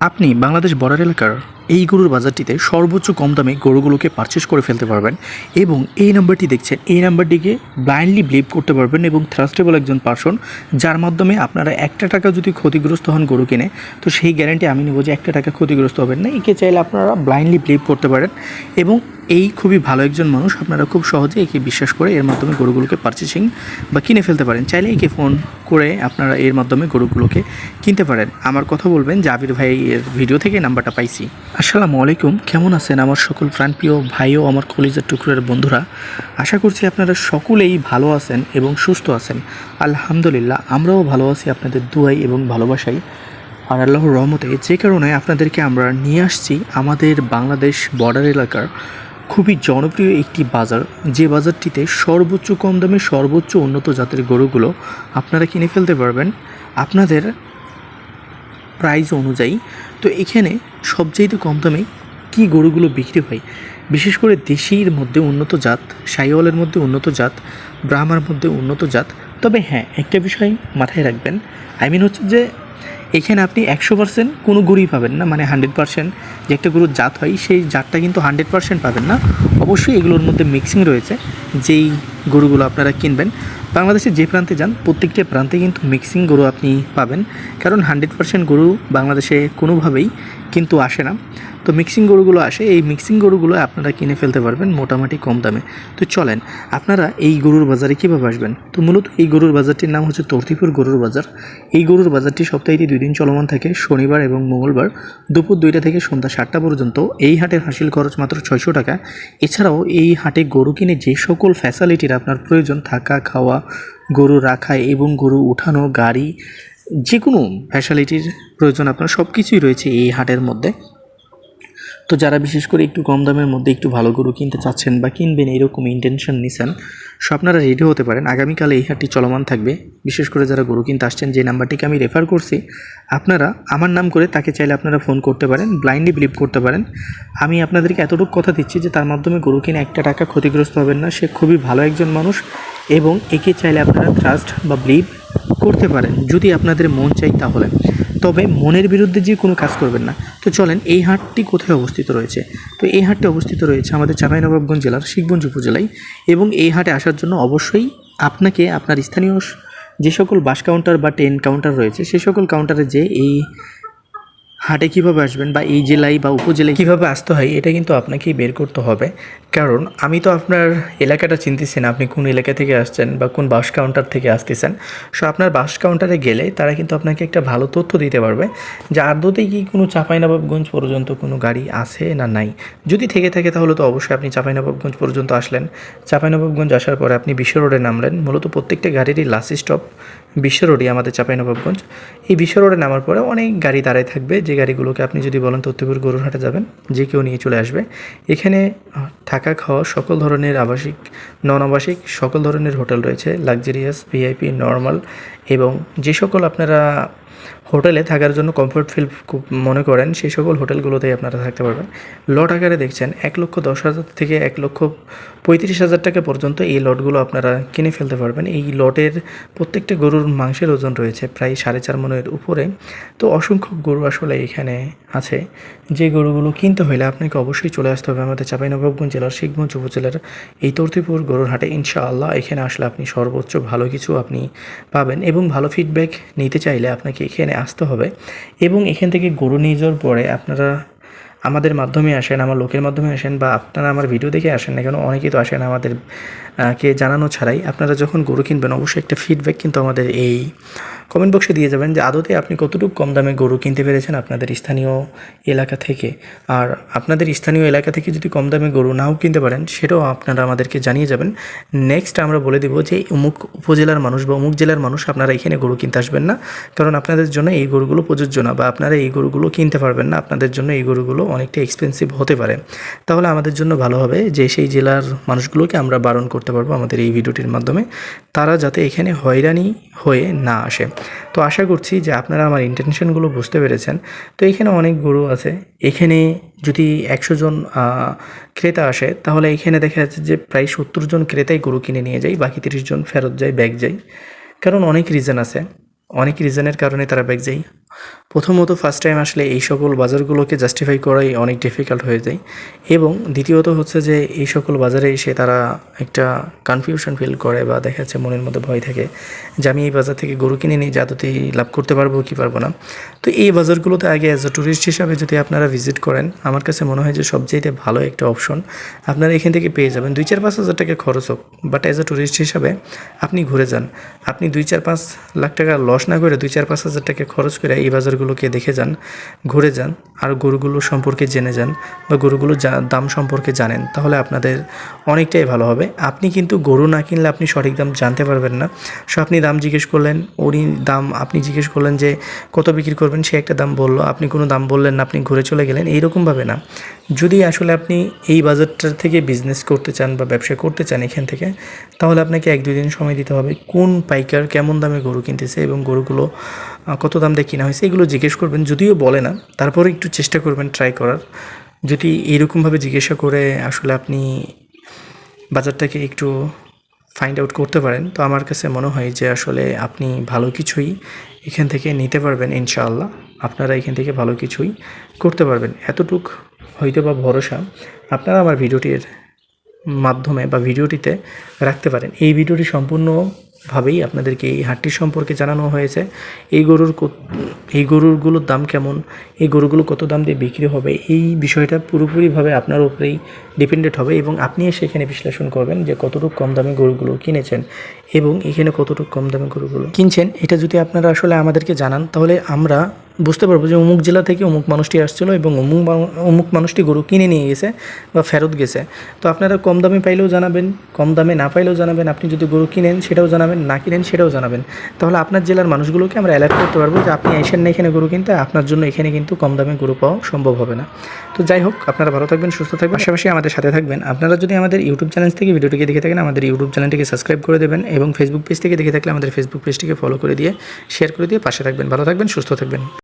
আপনি বাংলাদেশ বর্ডার এলাকার এই গরুর বাজারটিতে সর্বোচ্চ কম দামে গরুগুলোকে পারচেস করে ফেলতে পারবেন এবং এই নাম্বারটি দেখছেন, এই নাম্বারটিকে ব্লাইন্ডলি বিলিভ করতে পারবেন এবং থ্রাস্টেবল একজন পার্সন যার মাধ্যমে আপনারা একটা টাকা যদি ক্ষতিগ্রস্ত হন গরু কিনে, তো সেই গ্যারান্টি আমি নেব যে একটা টাকা ক্ষতিগ্রস্ত হবেন না। একে চাইলে আপনারা ব্লাইন্ডলি বিলিভ করতে পারেন এবং এই খুবই ভালো একজন মানুষ, আপনারা খুব সহজে একে বিশ্বাস করে এর মাধ্যমে গরুগুলোকে পারচেসিং বা কিনে ফেলতে পারেন। চাইলে একে ফোন করে আপনারা এর মাধ্যমে গরুগুলোকে কিনতে পারেন। আমার কথা বলবেন জাবির ভাই এর ভিডিও থেকে নাম্বারটা পাইছি। আসসালামু আলাইকুম। কেমন আছেন আমার সকল প্রাণপ্রিয় ভাই ও আমার কলিজার টুকরের বন্ধুরা? আশা করছি আপনারা সকলেই ভালো আছেন এবং সুস্থ আছেন। আলহামদুলিল্লাহ, আমরাও ভালো আছি আপনাদের দুয়াই এবং ভালোবাসাই। আর আল্লাহর রহমতে যে কারণে আপনাদেরকে আমরা নিয়ে আসছি আমাদের বাংলাদেশ বর্ডার এলাকার খুবই জনপ্রিয় একটি বাজার। যে বাজারটিতে সর্বোচ্চ কম দামে সর্বোচ্চ উন্নত জাতের গরুগুলো আপনারা কিনে ফেলতে পারবেন। আপনাদের প্রাইস অনুযায়ী, তো এখানে সবচাইতে কম দামে কী গরুগুলো বিক্রি হয়? বিশেষ করে দেশির মধ্যে উন্নত জাত সাইওয়ালের মধ্যে উন্নত জাত, ব্রাহ্মার মধ্যে উন্নত জাত। তবে হ্যাঁ একটা বিষয় মাথায় রাখবেন। আই মিন হচ্ছে যে, এখানে আপনি একশো পার্সেন্ট কোনো গরুই পাবেন না মানে হান্ড্রেড পার্সেন্ট যে একটা গরুর জাত হয়, সেই জাতটা কিন্তু হান্ড্রেড পার্সেন্ট পাবেন না। অবশ্যই এগুলোর মধ্যে মিক্সিং রয়েছে। যেই গরুগুলো আপনারা কিনবেন, বাংলাদেশে যে প্রান্তে যান, প্রত্যেকটা প্রান্তে কিন্তু মিক্সিং গরু আপনি পাবেন। কারণ হান্ড্রেড পার্সেন্ট গরু বাংলাদেশে কোনোভাবেই কিন্তু আসে না। তো মিক্সিং গরুগুলো আসে, এই মিক্সিং গরুগুলো আপনারা কিনে ফেলতে পারবেন মোটামুটি কম দামে। তো চলেন, আপনারা এই গরুর বাজারে কীভাবে আসবেন? তো মূলত এই গরুর বাজারটির নাম হচ্ছে তর্তিপুর গরুর বাজার। এই গরুর বাজারটি সপ্তাহে দুই দিন চলমান থাকে, শনিবার এবং মঙ্গলবার দুপুর দুইটা থেকে সন্ধ্যা সাতটা পর্যন্ত। এই হাটের হাসিল খরচ মাত্র ছয়শো টাকা। এছাড়াও এই হাটে গরু কিনে যে সকল ফ্যাসিলিটির আপনার প্রয়োজন, থাকা, খাওয়া, গরু রাখা এবং গরু উঠানো, গাড়ি যে কোনো ফ্যাসিলিটির প্রয়োজন আপনার সব কিছুই রয়েছে এই হাটের মধ্যে। তো যারা বিশেষ করে একটু কম দামের মধ্যে একটু ভালো গরু কিনতে চাচ্ছেন বা কিনবেন এরকম ইন্টেনশন নিছেন, সো আপনারা রেডি হতে পারেন। আগামীকালে এই হাটটি চলমান থাকবে। বিশেষ করে যারা গরু কিনতে আসছেন, যে নাম্বারটিকে আমি রেফার করছি, আপনারা আমার নাম করে তাকে চাইলে আপনারা ফোন করতে পারেন ব্লাইন্ডলি বিলিভ করতে পারেন। আমি আপনাদেরকে এতটুকু কথা দিচ্ছি যে তার মাধ্যমে গরু কিনে একটা টাকা ক্ষতিগ্রস্ত হবেন না। সে খুবই ভালো একজন মানুষ এবং একে চাইলে আপনারা ট্রাস্ট বা বিলিভ করতে পারেন। যদি আপনাদের মন চাই তাহলে। তবে মনের বিরুদ্ধে যে কোনো কাজ করবেন না। তো চলেন, এই হাটটি কোথায় অবস্থিত রয়েছে? তো এই হাটটি অবস্থিত রয়েছে আমাদের চাঁপাইনবাবগঞ্জ জেলার শিখগঞ্জ উপজেলায় এবং এই হাটে আসার জন্য অবশ্যই আপনাকে আপনার স্থানীয় যে সকল বাস কাউন্টার বা ট্রেন কাউন্টার রয়েছে, সে সকল কাউন্টারে যে এই হাটে কীভাবে আসবেন বা এই জেলায় বা উপজেলায় কীভাবে আসতে হয়, এটা কিন্তু আপনাকেই বের করতে হবে। কারণ আমি তো আপনার এলাকাটা চিনতেছি না, আপনি কোন এলাকা থেকে আসছেন বা কোন বাস কাউন্টার থেকে আসতেছেন। সো আপনার বাস কাউন্টারে গেলে তারা কিন্তু আপনাকে একটা ভালো তথ্য দিতে পারবে যে আদতেই কি কোনো চাঁপাইনবাবগঞ্জ পর্যন্ত কোনো গাড়ি আছে না নাই। যদি থেকে থাকে তাহলে তো অবশ্যই আপনি চাঁপাইনবাবগঞ্জ পর্যন্ত আসলেন। চাঁপাইনবাবগঞ্জ আসার পরে আপনি বিশ্ব রোডে নামলেন, মূলত প্রত্যেকটা গাড়িরই লাস্ট স্টপ বিশ্ব রোডই আমাদের চাঁপাইনবাবগঞ্জ। এই বিশ্ব রোডে নামার পরে অনেক গাড়ি দাঁড়ায় থাকবে যে গাড়িগুলোকে আপনি যদি বলেন তত্ত্বপুর গরুরহাটে যাবেন, যে কেউ নিয়ে চলে আসবে। এখানে থাকা খাওয়া সকল ধরনের আবাসিক নন আবাসিক সকল ধরনের হোটেল রয়েছে লাক্সারিয়াস ভিআইপি নর্মাল এবং যে সকল আপনারা হোটেলে থাকার জন্য কমফোর্ট ফিল খুব মনে করেন, সেই সকল হোটেলগুলোতেই আপনারা থাকতে পারবেন। লট আকারে দেখছেন, এক লক্ষ দশ হাজার থেকে এক লক্ষ পঁয়ত্রিশ হাজার টাকা পর্যন্ত এই লটগুলো আপনারা কিনে ফেলতে পারবেন। এই লটের প্রত্যেকটা গরুর মাংসের ওজন রয়েছে প্রায় সাড়ে চার মনের উপরে। তো অসংখ্য গরু আসলে এখানে আছে। যে গরুগুলো কিনতে হলে আপনাকে অবশ্যই চলে আসতে হবে আমাদের চাঁপাইনবাবগঞ্জ জেলার শিখগঞ্জ উপজেলার এই তর্তিপুর গরুর হাটে। ইনশাআল্লাহ এখানে আসলে আপনি সর্বোচ্চ ভালো কিছু আপনি পাবেন এবং ভালো ফিডব্যাক নিতে চাইলে আপনাকে এখানে আসতে হবে এবং এখান থেকে গরু নিয়ে যাওয়ার পরে আপনারা আমাদের মাধ্যমে আসেন, আমার লোকের মাধ্যমে আসেন বা আপনারা আমার ভিডিও দেখে আসেন না কেন, অনেকেই তো আসেন আমাদের কে জানানো ছাড়াই। আপনারা যখন গরু কিনবেন, অবশ্যই একটা ফিডব্যাক কিন্তু আমাদের এই কমেন্ট বক্সে দিয়ে যাবেন যে আদতে আপনি কতটুকু কম দামে গরু কিনতে পেরেছেন আপনাদের স্থানীয় এলাকা থেকে। আর আপনাদের স্থানীয় এলাকা থেকে যদি কম দামে গরু নাও কিনতে পারেন, সেটাও আপনারা আমাদেরকে জানিয়ে যাবেন। নেক্সট আমরা বলে দেবো যে অমুক উপজেলার মানুষ বা অমুক জেলার মানুষ আপনারা এখানে গরু কিনতে আসবেন না। কারণ আপনাদের জন্য এই গরুগুলো প্রযোজ্য না বা আপনারা এই গরুগুলো কিনতে পারবেন না। আপনাদের জন্য এই গরুগুলো অনেকটা এক্সপেন্সিভ হতে পারে। তাহলে আমাদের জন্য ভালো হবে যে সেই জেলার মানুষগুলোকে আমরা বারণ করতে পারব আমাদের এই ভিডিওটির মাধ্যমে। তারা যাতে এখানে হয়রানি হয়ে না আসে। তো আশা করছি যে আপনারা আমার ইন্টেনশনগুলো বুঝতে পেরেছেন। তো এখানে অনেক গরু আছে। এখানে যদি একশো জন ক্রেতা আসে, তাহলে এখানে দেখা যাচ্ছে যে প্রায় সত্তর জন ক্রেতাই গরু কিনে নিয়ে যায়, বাকি তিরিশ জন ফেরত যায়, ব্যাগ যায়। কারণ অনেক রিজন আছে। অনেক রিজনের কারণে তারা ব্যাগ যায়। প্রথমত ফার্স্ট টাইম আসলে এই সকল বাজারগুলোকে জাস্টিফাই করাই অনেক ডিফিকাল্ট হয়ে যায়। এবং দ্বিতীয়ত হচ্ছে যে এই সকল বাজারে এসে তারা একটা কনফিউশন ফিল করে বা দেখা যাচ্ছে মনের মধ্যে ভয় থাকে যে আমি এই বাজার থেকে গরু কিনে নিয়ে যাদতেই লাভ করতে পারব কি পারব না। তো এই বাজারগুলোতে আগে অ্যাজ আ ট্যুরিস্ট হিসাবে যদি আপনারা ভিজিট করেন, আমার কাছে মনে হয় যে সবচেয়ে ভালো একটা অপশন আপনারা এখান থেকে পেয়ে যাবেন। দুই চার পাঁচ হাজার টাকা খরচ হোক বাট অ্যাজ আ ট্যুরিস্ট হিসাবে আপনি ঘুরে যান। আপনি দুই চার পাঁচ লাখ টাকা লস না করে দুই চার পাঁচ হাজার টাকা খরচ করে এই বাজারগুলোকে দেখে যান, ঘুরে যান, আর গরুগুলো সম্পর্কে জেনে যান বা গরুগুলোর দাম সম্পর্কে জানেন, তাহলে আপনাদের অনেকটাই ভালো হবে। আপনি কিন্তু গরু না কিনলে আপনি সঠিক দাম জানতে পারবেন না। সো আপনি দাম জিজ্ঞেস করলেন, উনি দাম আপনি জিজ্ঞেস করলেন যে, কত বিক্রি করবেন? সে একটা দাম বলল। আপনি কোনো দাম বললেন না, আপনি ঘুরে চলে গেলেন। এইরকমভাবে না। যদি আসলে আপনি এই বাজারটার থেকে বিজনেস করতে চান বা ব্যবসা করতে চান এখান থেকে, তাহলে আপনাকে এক দুই দিন সময় দিতে হবে। কোন পাইকার কেমন দামে গরু কিনতেছে এবং গরুগুলো কত দাম দিয়ে কিনা হয়েছে, এগুলো জিজ্ঞেস করবেন। যদিও বলে না তারপরে একটু চেষ্টা করবেন ট্রাই করার। যদি এইরকমভাবে জিজ্ঞাসা করে আসলে আপনি বাজারটাকে একটু ফাইন্ড আউট করতে পারেন, তো আমার কাছে মনে হয় যে আসলে আপনি ভালো কিছুই এখান থেকে নিতে পারবেন ইনশাআল্লাহ। আপনারা এখান থেকে ভালো কিছুই করতে পারবেন। এতটুক হয়তো বা ভরসা আপনারা আমার ভিডিওটির মাধ্যমে বা ভিডিওটিতে রাখতে পারেন। এই ভিডিওটি সম্পূর্ণভাবেই আপনাদেরকে এই হাটটি সম্পর্কে জানানো হয়েছে। এই গরুর এই গরুরগুলোর দাম কেমন? এই গরুগুলো কত দাম দিয়ে বিক্রি হবে? এই বিষয়টা পুরোপুরিভাবে আপনার উপরেই ডিপেন্ডেন্ট হবে এবং আপনি সেখানে বিশ্লেষণ করবেন যে কতটুকু কম দামে গরুগুলো কিনেছেন এবং এখানে কতটুকু কম দামে গরুগুলো কিনছেন। এটা যদি আপনারা আসলে আমাদেরকে জানান, তাহলে আমরা বুঝতে পারব যে অমুক জেলা থেকে অমুক মানুষটি আসছিল এবং অমুক অমুক মানুষটি গরু কিনে নিয়ে গেছে বা ফেরত গেছে। তো আপনারা কম দামে পাইলেও জানাবেন, কম দামে না পাইলেও জানাবেন। আপনি যদি গরু কিনেন, সেটাও জানাবেন, না কিনেন, সেটাও জানাবেন। তাহলে আপনার জেলার মানুষগুলোকে আমরা অ্যালার্ট করতে পারব যে আপনি আসেন না এখানে গরু কিনতে, আপনার জন্য এখানে কিন্তু কম দামে গরু পাওয়া সম্ভব হবে না। তো যাই হোক আপনারা ভালো থাকবেন সুস্থ থাকবেন পাশাপাশি আমাদের সাথে থাকবেন। আপনারা যদি আমাদের ইউটিউব চ্যানেল থেকে ভিডিওটিকে দেখে থাকেন আমাদের ইউটিউব চ্যানেলটিকে সাবস্ক্রাইব করে দেবেন এবং ফেসবুক পেজ থেকে দেখে থাকলে আমাদের ফেসবুক পেজটিকে ফলো করে দিয়ে শেয়ার করে দিয়ে পাশে থাকবেন। ভালো থাকবেন সুস্থ থাকবেন।